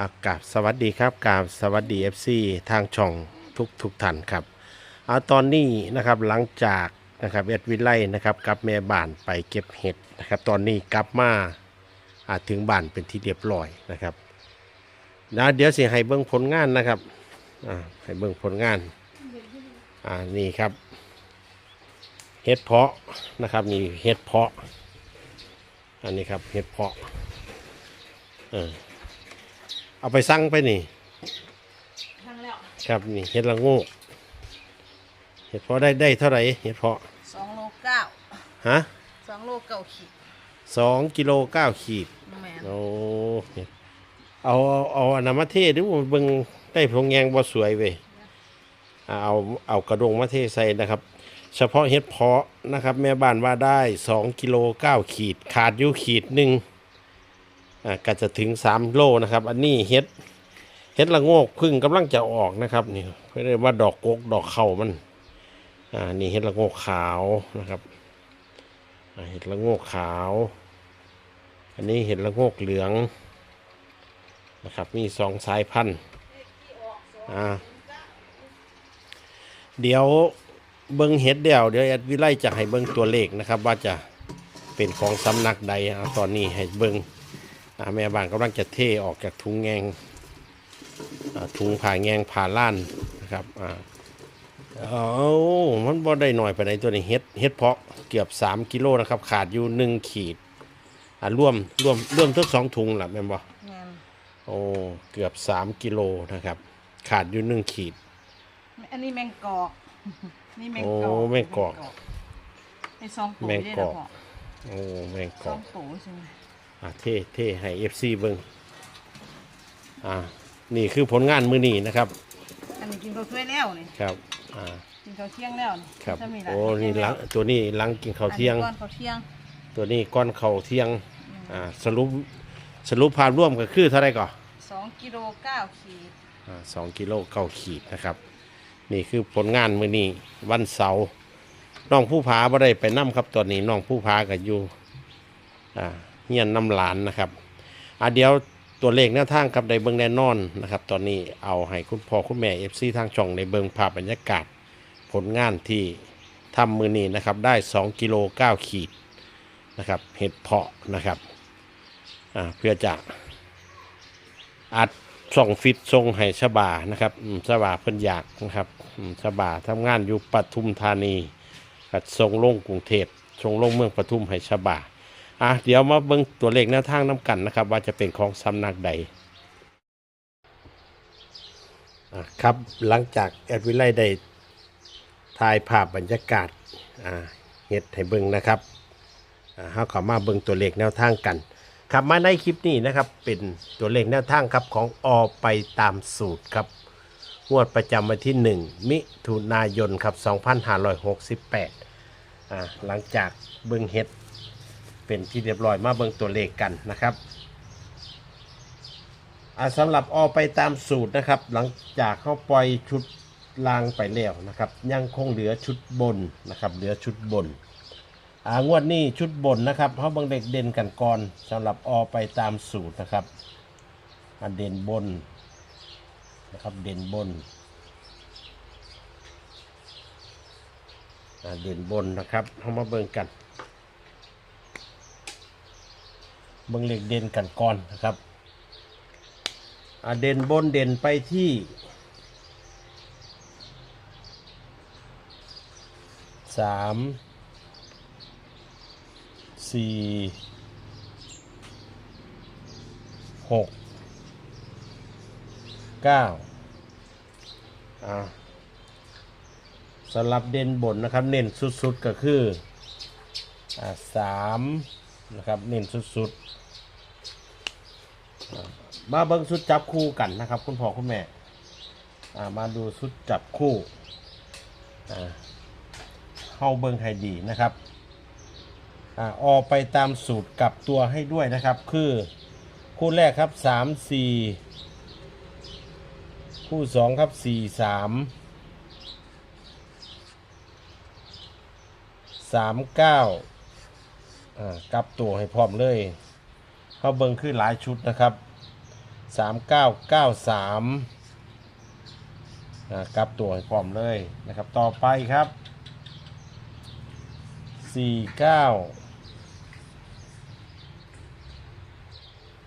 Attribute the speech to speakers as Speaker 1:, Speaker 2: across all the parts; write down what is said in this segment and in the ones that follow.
Speaker 1: อากาศสวัสดีครับกาบสวัสดี FC ทางช่องทุกทุกท่านครับเอาตอนนี้นะครับหลังจากนะครับเอ็ดวิไลนะครับกับแม่บ้านไปเก็บเห็ดนะครับตอนนี้กลับมาอาถึงบ้านเป็นที่เรียบร้อยนะครับนะเดี๋ยวสิให้เบิ่งผลงานนะครับอ่าให้เบิ่งผลงานอ่านี่ครับเห็ดเพาะนะครับนี่เห็ดเพาะ อันนี้ครับเห็ดเพาะเออ เอาไปสั่งไปนี่
Speaker 2: ทางแล้ว
Speaker 1: ครับนี่เห็ดละโงูเห็ดเพาะได้ได้เท่าไหร่เห็ดเพาะ
Speaker 2: สองโลเก้า
Speaker 1: ฮะ
Speaker 2: สองโลเก้าขีด
Speaker 1: สองกิโลเก้าขีด
Speaker 2: แมน
Speaker 1: โอ้เอาเอาเอาอันนั้นมาเทดูเบิ่งได้พงแยงบ่สวยเว้ยอ่าเอาเอากระดงมาเทใส่นะครับ เฉพาะเห็ดเพาะนะครับ แม่บ้านว่าได้สองกิโลเก้าขีด ขาดอยู่ขีดหนึ่งอ่า ก็จะถึงสามโลนะครับ อันนี้เห็ดเห็ดละโงกพึ่งกำลังจะออกนะครับนี่เรียกว่าดอกกกดอกเข่ามันอ่านี่เห็ดละโงกขาวนะครับอ่าเห็ดละโงกขาว อันนี้เห็ดละโงกเหลืองนะครับ มีสองสายพันธุ์อ่าเดี๋ยวเบิ้งเห็ดเดี่ยวเดี๋ยวแอดวิไลจะให้เบิ้งตัวเลขนะครับ ว่าจะเป็นของสำนักใดอตอนนี้ให้เบิ้งอ่า แม่บ้านกำลังจะเทออกจากถุงแงงอ่าถุงผ่าแงงผ่าล้านนะครับอ่าเอามันบ่ได้หน่อยไปไหนใดตัวนี้เห็ดเห็ดเพาะเกือบ 3 กิโลนะครับ ขาดอยู่ 1 ขีดอ่าร่วมร่วมร่วมทั้งสองถุงแหละแม่นบ่
Speaker 2: แมน
Speaker 1: โอ้เกือบสามกิโลนะครับ ขาดอยู่หนึ่งขีด
Speaker 2: อันนี้แมงกอกนี่แมง
Speaker 1: โอ้
Speaker 2: กอก
Speaker 1: แมงกอก
Speaker 2: ไอ้สองตัว
Speaker 1: แมง
Speaker 2: ได้
Speaker 1: ก
Speaker 2: แล้
Speaker 1: อ
Speaker 2: ว
Speaker 1: ก
Speaker 2: พ่อ
Speaker 1: โอ้แมงก
Speaker 2: ส
Speaker 1: อ
Speaker 2: อกงตัวใช่ไหม
Speaker 1: อ่าเท่เท่ให้เอฟซีเบิ้งอ่านี่คือผลงานมือนี้นะครับ
Speaker 2: อันนี้กินข้าวถ้วยแล้วนี่
Speaker 1: ครับอ่า
Speaker 2: กินข้าวเที่ยงแล้วนี่
Speaker 1: ครับ
Speaker 2: ถ้ามีหลาย
Speaker 1: โอ้นี่หลังตัวนี้หลังกินข้าวเที่ยง
Speaker 2: อันนี้ก้อนข้าวเที่ยง
Speaker 1: ตัวนี้ก้อนข้าวเที่ยงอ่าสรุปสรุปภาพร่วมก็คือเท่าไหรก่อน
Speaker 2: สองกิโลเก้าขีด
Speaker 1: อ่าสองกิโลเก้าขีดนะครับ นี่คือผลงานมือนี้วันเสาร์น้องผู้พาบ่ได้ไปนั่ครับตอนนี้น้องผู้พาก็อยู่อ่า เฮียนน้ำหลานนะครับอ่าเดี๋ยวตัวเลขแนวทางครับในเบิงแน่นอนนะครับ ตอนนี้เอาให้คุณพ่อคุณแม่เอฟซีทางช่องในเบิงภาพบรรยากาศ ผลงานที่ทำมือนี้นะครับได้ 2กิโล9ขีดนะครับเห็ดเพาะนะครับอ่าเพื่อจะอัดส่งฟิตทรงให้ชบานะครับชบาเพิ่นอยากนะครับชบาทำงานอยู่ปทุมธานีกัดทรงลงกรุงเทพทรงลงเมืองปทุมให้ชบา อะเดี๋ยวมาเบิ่งตัวเลขแนวทางน้ำกันนะครับ ว่าจะเป็นของสำนักใดครับหลังจากแอดวิไลได้ถ่ายภาพบรรยากาศเฮ็ดให้เบิ่งนะครับอ่าเฮาเข้ามาเบิ่งตัวเลขแนวทางกัน ครับมาในคลิปนี้นะครับเป็นตัวเลขแนวทางครับของอไปตามสูตรครับงวดประจำวันที่ 1 มิถุนายนครับ 2568อ่าหลังจากเบิงเฮ็ด เป็นที่เรียบร้อยมาเบิ่งตัวเลขกันนะครับอาสำหรับอไปตามสูตรนะครับ หลังจากเข้าปล่อยชุดลางไปแล้วนะครับ ยังคงเหลือชุดบนนะครับ เหลือชุดบนอางวดนี้ชุดบนนะครับเพราะบางเด็กเด่นกันก่อนสำหรับอไปตามสูตรนะครับอ่าเด่นบนนะครับเด่นบนเด่นบนนะครับเข้ามาเบิ่งกัน เบิ่งเหลขเด่นกันก่อนนะครับเด่นบนเด่นไปที่สามสี่หกเก้าอ่าสำหรับเด่นบนนะครับ เน้นสุดๆก็คืออ่าสามนะครับ เน้นสุดๆ มาเบิ้งชุดจับคู่กันนะครับ คุณพ่อคุณแม่มาดูชุดจับคู่เข้าเบิ้งให้ดีนะครับออไปตามสูตรกลับตัวให้ด้วยนะครับ คือคู่แรกครับสามสี่คู่สองครับสี่สามสามเก้ากลับตัวให้พร้อมเลย เขาเบิ่งคือหลายชุดนะครับสามเก้าเก้าสามกลับตัวให้พร้อมเลยนะครับ ต่อไปครับสี่เก้า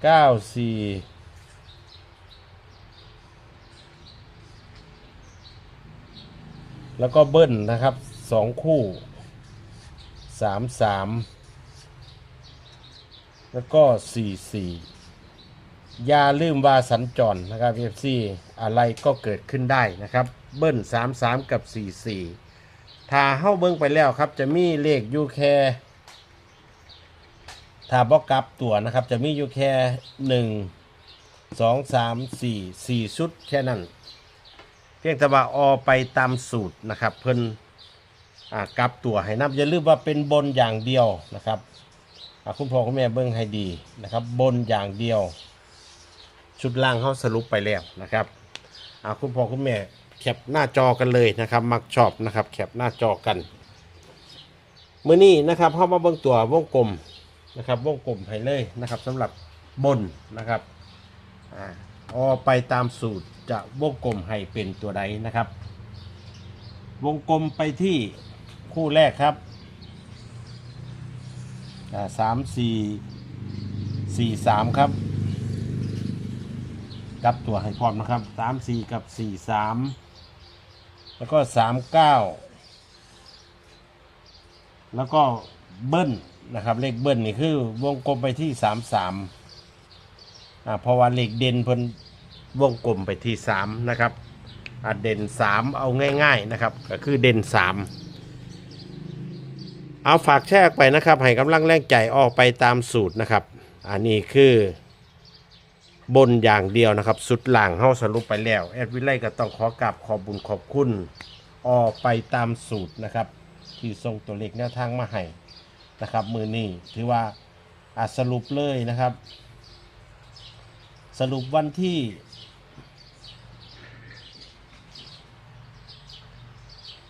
Speaker 1: เก้าสี่แล้วก็เบิ้ลนะครับสองคู่สามสาม แล้วก็สี่สี่อย่าลืมว่าสัญจรนะครับ FC อะไรก็เกิดขึ้นได้นะครับ เบิ้ลสามสามกับสี่สี่ถ้าเข้าเบิ้งไปแล้วครับ จะมีเลขอยูแคถ้าบอกกลับตัวนะครับ จะมีอยู่แค่หนึ่งสองสามสี่สี่ชุดแค่นั้น เพียงแต่ว่าออไปตามสูตรนะครับ เพิ่นอ่ากลับตัวให้นับอย่าลืมว่าเป็นบนอย่างเดียวนะครับ คุณพ่อคุณแม่เบิ่งให้ดีนะครับ บนอย่างเดียว ชุดล่างเขาสรุปไปแล้วนะครับอ่าคุณพ่อคุณแม่แคปหน้าจอกันเลยนะครับ มักชอบนะครับแคปหน้าจอกันเมื่อนี้นะครับเข้ามาเบิ่งตัววงกลมนะครับ วงกลมให้เลยนะครับสำหรับบนนะครับอ่อไปตามสูตรจะวงกลมให้เป็นตัวใดนะครับ วงกลมไปที่คู่แรกครับ สามสี่สี่สามครับ กลับตัวให้พร้อมนะครับสามสี่กับสี่สามแล้วก็สามเก้าแล้วก็เบิ้ลนะครับ เลขเบิ้ลนี่คือวงกลมไปที่สามสามอ่าเพราะว่าเล็กเด่นเพิ่นวงกลมไปที่สามนะครับอ่าเด่นสามเอาง่าย ๆนะครับ ก็คือเด่นสาม เอาฝากแชร์ไปนะครับให้กำลังแรงใจออกไปตามสูตรนะครับ อันนี้คือบนอย่างเดียวนะครับ สุดหลังเฮาสรุปไปแล้ว แอดวิไลก็ต้องขอกราบขอบบุญขอบคุณออกไปตามสูตรนะครับ ที่ส่งตัวเลขแนวทางมาให้นะครับ มือนี้ถือว่าอาสรุปเลยนะครับ สรุปวันที่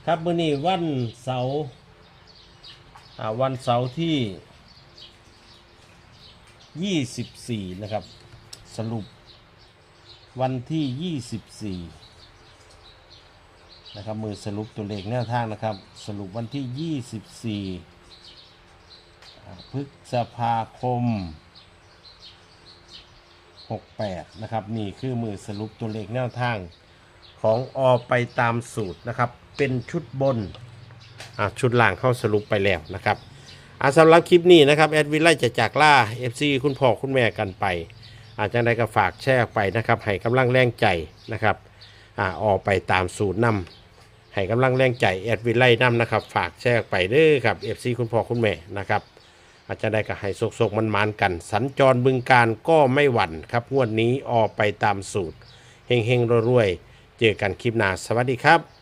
Speaker 1: ครับมือนี้วันเสาร์ อ่าวันเสาร์ที่ 24 นะครับ สรุปวันที่ 24 นะครับ มือสรุปตัวเลขแนวทางนะครับ สรุปวันที่ 24อ่พฤษภาคม 68 นะครับ นี่คือมือสรุปตัวเลขแนวทางของอไปตามสูตรนะครับ เป็นชุดบน อะชุดล่างเข้าสรุปไปแล้วนะครับอะสำหรับคลิปนี้นะครับแอดวิไลจะจากล่า FC คุณพ่อคุณแม่กันไป อาจจะได้ก็ฝากแชร์ไปนะครับให้กำลังแรงใจนะครับอ่าออกไปตามสูตรนำให้กำลังแรงใจแอดวิไลนำนะครับ ฝากแชร์ไปเด้อครับ FC คุณพ่อคุณแม่นะครับ อาจจะได้กับให้โศกๆมันมานๆกัน สัญจรบึงการก็ไม่หวั่นครับงวดนี้ออกไปตามสูตรเฮงๆรวยๆเจอกันคลิปหน้าสวัสดีครับ